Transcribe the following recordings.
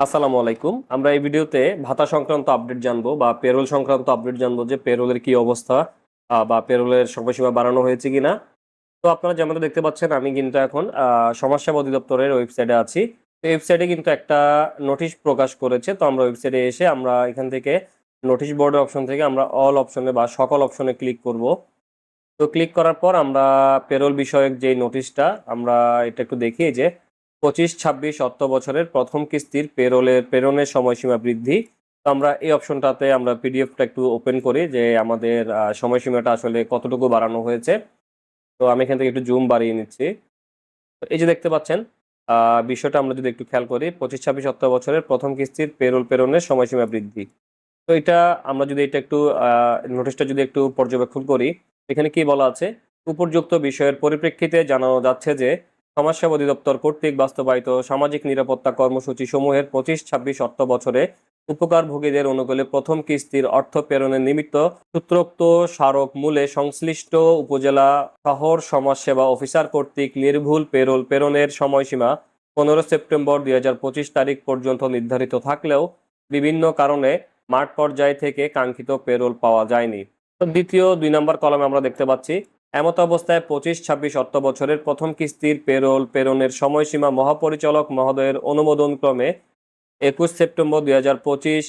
আসসালামু আলাইকুম। আমরা এই ভিডিওতে ভাতা সংক্রান্ত আপডেট জানব বা পেরোল সংক্রান্ত আপডেট জানব যে পেরোলের কি অবস্থা বা পেরোলের সময়সীমা বাড়ানো হয়েছে কিনা। তো আপনারা যেমন দেখতে পাচ্ছেন, আমি কিন্তু এখন সমাজসেবা অধিদপ্তরের ওয়েবসাইটে আছি। তো ওয়েবসাইটে কিন্তু একটা নোটিশ প্রকাশ করেছে। তো আমরা ওয়েবসাইটে এসে আমরা এখান থেকে নোটিশ বোর্ডের অপশন থেকে আমরা অল অপশনে বা সকল অপশনে ক্লিক করব। তো ক্লিক করার পর আমরা পেরোল বিষয়ক যে নোটিশটা আমরা এটা একটু দেখি যে পঁচিশ, ছাব্বিশ অর্থ বছরের প্রথম কিস্তির পেরোলের প্রেরণের সময়সীমা বৃদ্ধি। তো আমরা এই অপশনটাতে আমরা পিডিএফটা একটু ওপেন করি যে আমাদের সময়সীমাটা আসলে কতটুকু বাড়ানো হয়েছে। তো আমি এখান থেকে একটু জুম বাড়িয়ে নিচ্ছি। এই যে দেখতে পাচ্ছেন বিষয়টা আমরা যদি একটু খেয়াল করি, পঁচিশ, ছাব্বিশ অর্থ বছরের প্রথম কিস্তির পেরোল প্রেরণের সময়সীমা বৃদ্ধি। তো এটা আমরা যদি এটা একটু নোটিশটা যদি একটু পর্যবেক্ষণ করি, এখানে কি বলা আছে? উপযুক্ত বিষয়ের পরিপ্রেক্ষিতে জানানো যাচ্ছে যে সমাজসেবা অধিদপ্তর কর্তৃক বাস্তবায়িত সামাজিক নিরাপত্তা কর্মসূচি সমূহের পঁচিশ, ছাব্বিশ, অর্থ বছরে উপকারভোগীদের অনুকূলে প্রথম কিস্তির অর্থ প্রেরণের নিমিত্ত সূত্রোক্ত স্মারক মূলে সংশ্লিষ্ট উপজেলা শহর সমাজসেবা অফিসার কর্তৃক নির্ভুল পেরোল প্রেরণের সময়সীমা পনেরো সেপ্টেম্বর দুই হাজার পঁচিশ তারিখ পর্যন্ত নির্ধারিত থাকলেও বিভিন্ন কারণে মাঠ পর্যায় থেকে কাঙ্ক্ষিত পেরোল পাওয়া যায়নি। দ্বিতীয় দুই নম্বর কলমে আমরা দেখতে পাচ্ছি এমত অবস্থায় পঁচিশ, ছাব্বিশ অর্থ বছরের প্রথম কিস্তির পেরোল প্রেরণের সময়সীমা মহাপরিচালক মহোদয়ের অনুমোদন ক্রমে একুশ সেপ্টেম্বর দুই হাজার পঁচিশ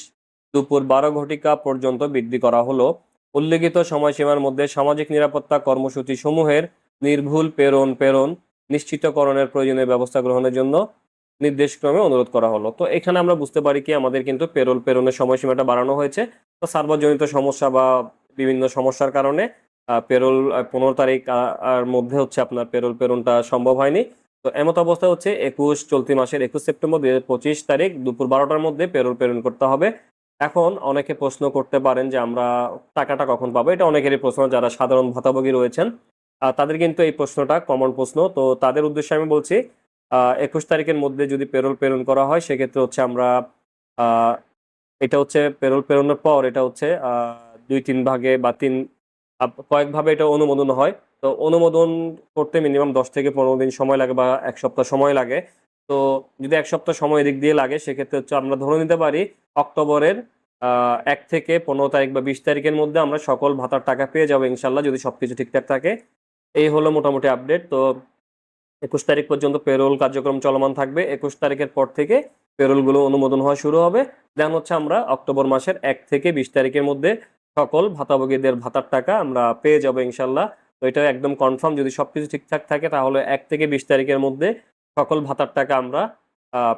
দুপুর বারো ঘটিকা পর্যন্ত বৃদ্ধি করা হলো। উল্লেখিত সময়সীমার মধ্যে সামাজিক নিরাপত্তা কর্মসূচি সমূহের নির্ভুল প্রেরণ প্রেরণ নিশ্চিতকরণের প্রয়োজনীয় ব্যবস্থা গ্রহণের জন্য নির্দেশক্রমে অনুরোধ করা হলো। তো এখানে আমরা বুঝতে পারি কি আমাদের কিন্তু পেরোল প্রেরণের সময়সীমাটা বাড়ানো হয়েছে। তো সার্বজনিত সমস্যা বা বিভিন্ন সমস্যার কারণে পেরোল পনেরো তারিখ আর মধ্যে হচ্ছে আপনার পেরোল প্রেরণটা সম্ভব হয়নি। তো এমত অবস্থা হচ্ছে একুশ, চলতি মাসের একুশ সেপ্টেম্বর দুই পঁচিশ তারিখ দুপুর বারোটার মধ্যে পেরোল প্রেরণ করতে হবে। এখন অনেকে প্রশ্ন করতে পারেন যে আমরা টাকাটা কখন পাবো, এটা অনেকেরই প্রশ্ন, যারা সাধারণ ভাতাভোগী রয়েছেন তাদের কিন্তু এই প্রশ্নটা কমন প্রশ্ন। তো তাদের উদ্দেশ্যে আমি বলছি একুশ তারিখের মধ্যে যদি পেরোল প্রেরণ করা হয়, সেক্ষেত্রে হচ্ছে আমরা এটা হচ্ছে পেরোল প্রেরণের পর এটা হচ্ছে দুই তিন ভাগে বা তিন কয়েকভাবে এটা অনুমোদন হয়। তো অনুমোদন করতে মিনিমাম দশ থেকে পনেরো দিন সময় লাগে বা এক সপ্তাহ সময় লাগে। তো যদি এক সপ্তাহ সময় এদিক দিয়ে লাগে, সেক্ষেত্রে হচ্ছে আমরা ধরে নিতে পারি অক্টোবরের এক থেকে পনেরো তারিখ বা বিশ তারিখের মধ্যে আমরা সকল ভাতার টাকা পেয়ে যাব ইনশাল্লাহ, যদি সব কিছু ঠিকঠাক থাকে। এই হলো মোটামুটি আপডেট তো একুশ তারিখ পর্যন্ত পেরোল কার্যক্রম চলমান থাকবে। একুশ তারিখের পর থেকে পেরোলগুলো অনুমোদন হওয়া শুরু হবে। দেন হচ্ছে আমরা অক্টোবর মাসের এক থেকে বিশ তারিখের মধ্যে সকল ভাতাভোগীদের ভাতার টাকা আমরা পেয়ে যাব ইনশাল্লাহ। তো এটা একদম কনফার্ম যদি সবকিছু ঠিকঠাক থাকে তাহলে এক থেকে বিশ তারিখের মধ্যে সকল ভাতার টাকা আমরা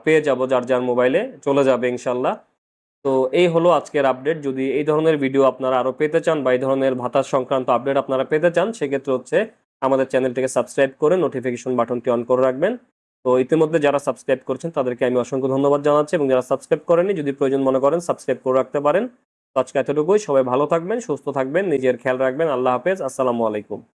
পেয়ে যাব যার যার মোবাইলে চলে যাবে ইনশাল্লাহ। তো এই হলো আজকের আপডেট যদি এই ধরনের ভিডিও আপনারা আরও পেতে চান বা এই ধরনের ভাতার সংক্রান্ত আপডেট আপনারা পেতে চান, সেক্ষেত্রে হচ্ছে আমাদের চ্যানেলটিকে সাবস্ক্রাইব করে নোটিফিকেশন বাটনটি অন করে রাখবেন। তো ইতিমধ্যে যারা সাবস্ক্রাইব করছেন তাদেরকে আমি অসংখ্য ধন্যবাদ জানাচ্ছি এবং যারা সাবস্ক্রাইব করেনি যদি প্রয়োজন মনে করেন সাবস্ক্রাইব করে রাখতে পারেন। আজকে এতটুকুই। সবাই ভালো থাকবেন সুস্থ থাকবেন নিজের খেয়াল রাখবেন। আল্লাহ হাফেজ। আসসালামু আলাইকুম।